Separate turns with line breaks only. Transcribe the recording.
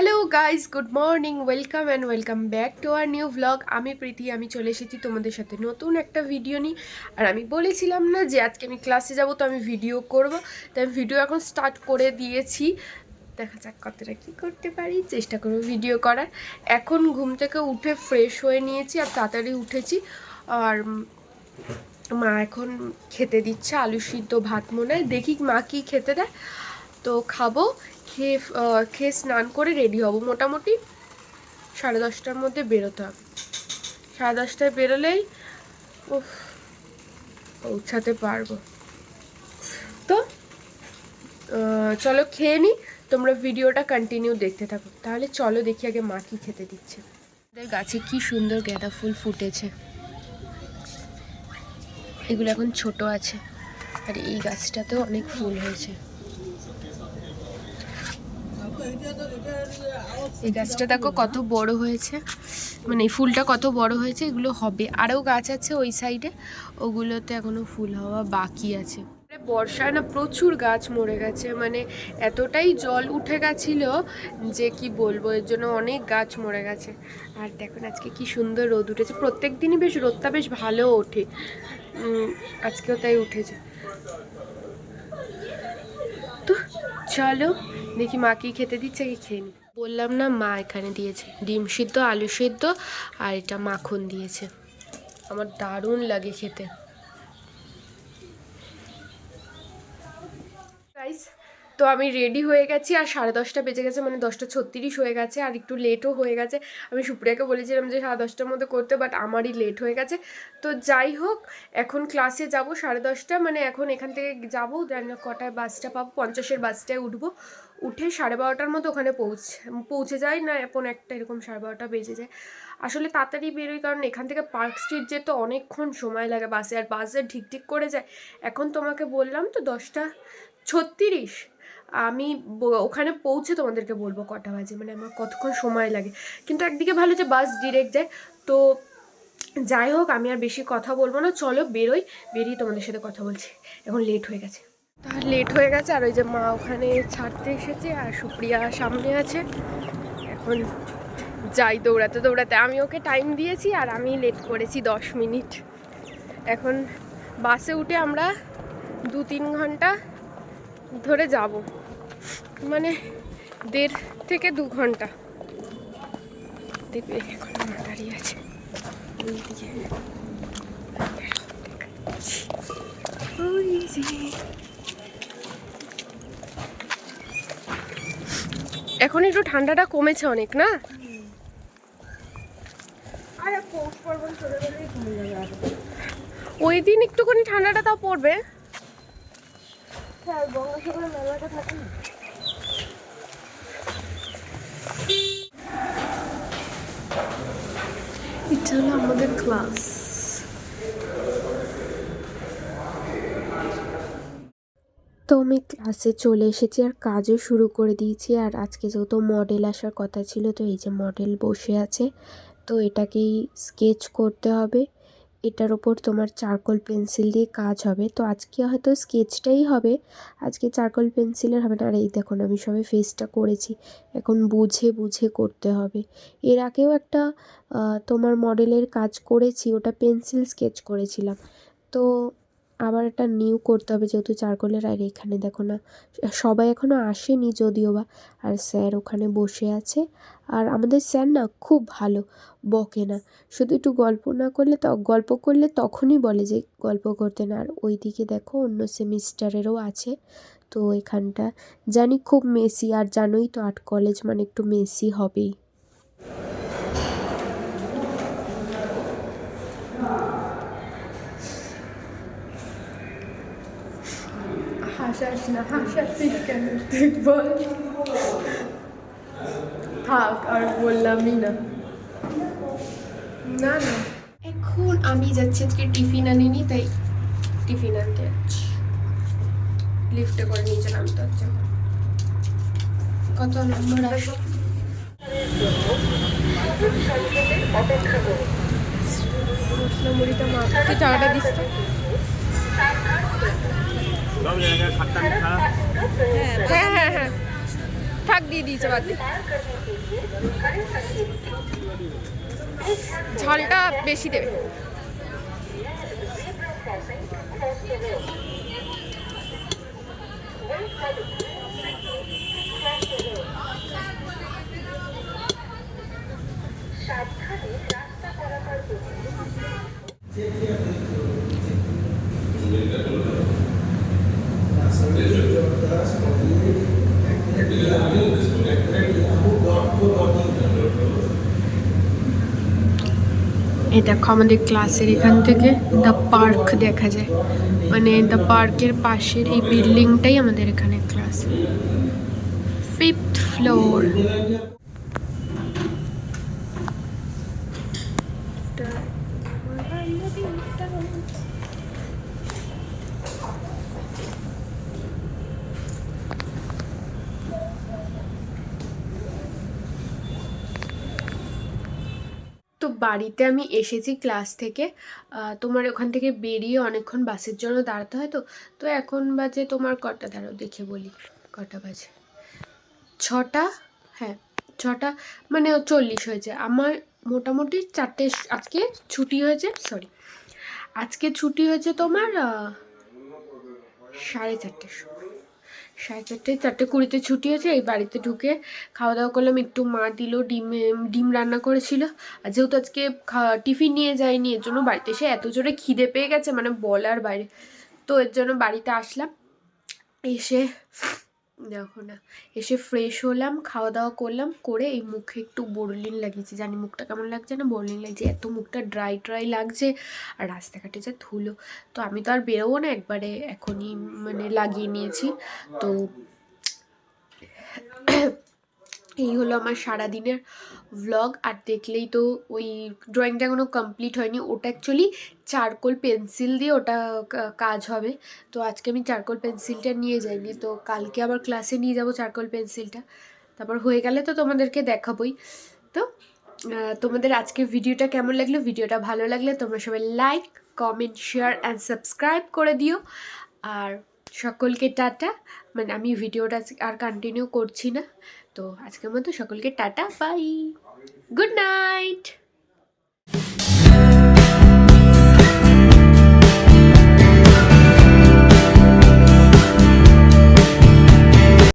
Hello guys good morning welcome and welcome back to our new vlog আমি প্রীতি, আমি চলে এসেছি তোমাদের সাথে নতুন একটা ভিডিও নিই আর আমি বলেছিলাম না যে আজকে আমি ক্লাসে যাব, তো আমি ভিডিও করব। তাই আমি ভিডিও এখন স্টার্ট করে দিয়েছি। দেখা যাক কতটা কী করতে পারি। চেষ্টা করব ভিডিও করার। এখন ঘুম থেকে উঠে ফ্রেশ হয়ে নিয়েছি আর তাড়াতাড়ি উঠেছি। আর মা এখন খেতে দিচ্ছে আলু সিদ্ধ ভাত মনে দেখি মা কি খেতে দেয়। তো খাব। খেয়ে খেয়ে স্নান করে রেডি হব মোটামুটি। সাড়ে দশটার মধ্যে বেরোতে হবে। সাড়ে দশটায় বেরোলেই, উফ, পৌঁছাতে পারব। তো চলো খেয়ে নিই তোমরা ভিডিওটা কন্টিনিউ দেখতে থাকো। তাহলে চলো দেখি আগে মা কি খেতে দিচ্ছে। গাছে কি সুন্দর গাঁদা ফুল ফুটেছে। এগুলো এখন ছোট আছে। আর এই গাছটাতেও অনেক ফুল হয়েছে। এই গাছটা দেখো কত বড় হয়েছে। মানে এই ফুলটা কত বড় হয়েছে, এগুলো হবে। আরও গাছ আছে ওই সাইডে, ওগুলোতে এখনও ফুল হওয়া বাকি আছে। বর্ষায় না প্রচুর গাছ মরে গেছে মানে এতটাই জল উঠে গেছিল যে কি বলব, এর জন্য অনেক গাছ মরে গেছে। আর দেখুন আজকে কি সুন্দর রোদ উঠেছে, প্রত্যেক দিনই বেশ রোদটা বেশ ভালো ওঠে। আজকেও তাই উঠেছে। তো চলো দেখি মা কি খেতে দিচ্ছে, কি খেয়ে নি। বললাম, না, মা এখানে দিয়েছে। ডিম সিদ্ধ, আলু সিদ্ধ, আর এটা মাখন দিয়েছে। আমার দারুণ লাগে খেতে। তো আমি রেডি হয়ে গেছি, আর সাড়ে দশটা বেজে গেছে মানে দশটা ছত্রিশ হয়ে গেছে, আর একটু লেটও হয়ে গেছে। আমি সুপ্রিয়াকে বলেছিলাম যে সাড়ে দশটার মধ্যে করতে বাট আমারই লেট হয়ে গেছে। তো যাই হোক, এখন ক্লাসে যাব সাড়ে দশটা মানে এখন এখান থেকে যাব জানি না কটায় বাসটা পাবো? পঞ্চাশের বাসটায় উঠবো। উঠে সাড়ে বারোটার মতো ওখানে পৌঁছে পৌঁছে যায় না এখন একটা এরকম সাড়ে বারোটা বেজে যায়। আসলে তাড়াতাড়ি বেরোই কারণ এখান থেকে পার্ক স্ট্রিট যেতে অনেকক্ষণ সময় লাগে বাসে, আর বাসে ঢিকঢিক করে যায়। এখন তোমাকে বললাম তো দশটা ছত্রিশ। আমি ওখানে পৌঁছে তোমাদেরকে বলব কটা বাজে মানে আমার কতক্ষণ সময় লাগে। কিন্তু একদিকে ভালো যে বাস ডিরেক্ট যায়। তো যাই হোক, আমি আর বেশি কথা বলব না। চলো বেরোই, বেরিয়ে তোমাদের সাথে কথা বলছি। এখন লেট হয়ে গেছে। তার লেট হয়ে গেছে, আর ওই যে মা ওখানে ছাড়তে এসেছে, আর সুপ্রিয়া সামনে আছে। এখন যাই দৌড়াতে দৌড়াতে। আমি ওকে টাইম দিয়েছি আর আমি লেট করেছি দশ মিনিট। এখন বাসে উঠে আমরা দু তিন ঘণ্টা ধরে যাব। মানে দেড় থেকে দু ঘণ্টা। দেখবে এখন দাঁড়িয়ে আছে। এখন একটু ঠান্ডাটা কমেছে অনেক, না?
পৌষ পার্বণ চলে কমে যাবে
ওই দিন একটুখানি ঠান্ডাটা তাও পড়বে।
হ্যাঁ গঙ্গাসাগরের মেলাটা থাকে
এটা হলো আমাদের ক্লাস তো আমি ক্লাসে চলে এসেছি আর কাজও শুরু করে দিয়েছি আর আজকে যেহেতু মডেল আসার কথা ছিল তো এই যে মডেল বসে আছে। তো এটাকেই স্কেচ করতে হবে। এটার ওপর তোমার চারকোল পেন্সিল দিয়ে কাজ হবে। তো আজকে হয়তো স্কেচটাই হবে। আজকে চারকোল পেন্সিলের হবে না। আর এই দেখুন আমি সবে ফেসটা করেছি। এখন বুঝে বুঝে করতে হবে। এর আগেও একটা তোমার মডেলের কাজ করেছি। ওটা পেন্সিল স্কেচ করেছিলাম। তো আবার একটা নিউ করতে হবে যেহেতু চারকোলের, আর এখানে দেখো না, সবাই এখনও আসেনি যদিও বা, আর স্যার ওখানে বসে আছে, আর আমাদের স্যার না খুব ভালো, বকে না, শুধু একটু গল্প না করলে গল্প করলে তখনই বলে যে গল্প করতে না, আর ওইদিকে দেখো অন্য সেমিস্টারেরও আছে, তো এখানটা জানি খুব মেসি আর জানোই তো আর্ট কলেজ মানে একটু মেসি হবেই। হাসাস না হাসাচ্ছিস কেন তুই বল থাক আর বললামই না না না এখন আমি যাচ্ছি আজকে টিফিন আনিনি তাই টিফিন আনতে যাচ্ছি। লিফটে করে নিচে নামতে হচ্ছে। কত নম্বর আসে মশলা মুড়িটা মা তুই চাটা দিস তো হ্যাঁ হ্যাঁ হ্যাঁ থাক দিয়ে দিয়েছে বাদ ঝালটা বেশি দেবে। এই দেখো আমাদের ক্লাসের এখান থেকে দ্য পার্ক দেখা যায়। মানে দ্য পার্কের পাশের এই বিল্ডিংটাই আমাদের এখানে ক্লাস ফিফথ ফ্লোর বাড়িতে আমি এসেছি ক্লাস থেকে। তোমার ওখান থেকে বেরিয়ে অনেকক্ষণ বাসের জন্য দাঁড়াতে হয় তো? তো এখন বাজে তোমার কটা? দাঁড়াও, দেখে বলি। কটা বাজে? ছটা? হ্যাঁ ছটা মানে চল্লিশ হয়েছে। আমার মোটামুটি চারটে, আজকে ছুটি হয়েছে সরি আজকে ছুটি হয়েছে তোমার সাড়ে চারটের সময়। সাড়ে চারটে চারটে কুড়িতে ছুটি হয়েছে, এই বাড়িতে ঢুকে খাওয়া দাওয়া করলাম। একটু মা দিল, ডিম ডিম রান্না করেছিল। আর যেহেতু আজকে টিফিন নিয়ে যায়নি, এর জন্য বাড়িতে এসে এত জোরে খিদে পেয়ে গেছে মানে বলার বাইরে। তো এর জন্য বাড়িতে আসলাম। এসে দেখো না, এসে ফ্রেশ হলাম খাওয়া দাওয়া করলাম, করে এই মুখে একটু বোরলিন লাগিয়েছি। জানি মুখটা কেমন লাগছে না বোরলিন লাগছে, এত মুখটা ড্রাই ড্রাই লাগছে, আর রাস্তাঘাটে যা ধুলো। তো আমি তো আর বেরোবো না, একবারে এখনই মানে লাগিয়ে নিয়েছি। তো এই হলো আমার সারাদিনের ভ্লগ আর দেখলেই তো ওই ড্রয়িংটা কোনো কমপ্লিট হয়নি। ওটা অ্যাকচুয়ালি চারকোল পেন্সিল দিয়ে ওটা কাজ হবে। তো আজকে আমি চারকোল পেন্সিলটা নিয়ে যাইনি। তো কালকে আবার ক্লাসে নিয়ে যাব চারকোল পেন্সিলটা তারপর হয়ে গেলে তো তোমাদেরকে দেখাবোই। তো তোমাদের আজকে ভিডিওটা কেমন লাগল? ভিডিওটা ভালো লাগলে তোমরা সবাই like comment share and subscribe করে দিও। আর সকলকে টাটা। মানে আমি ভিডিওটা আর কন্টিনিউ করছি না। তো আজকের মতো সকলকে টাটা বাই গুড নাইট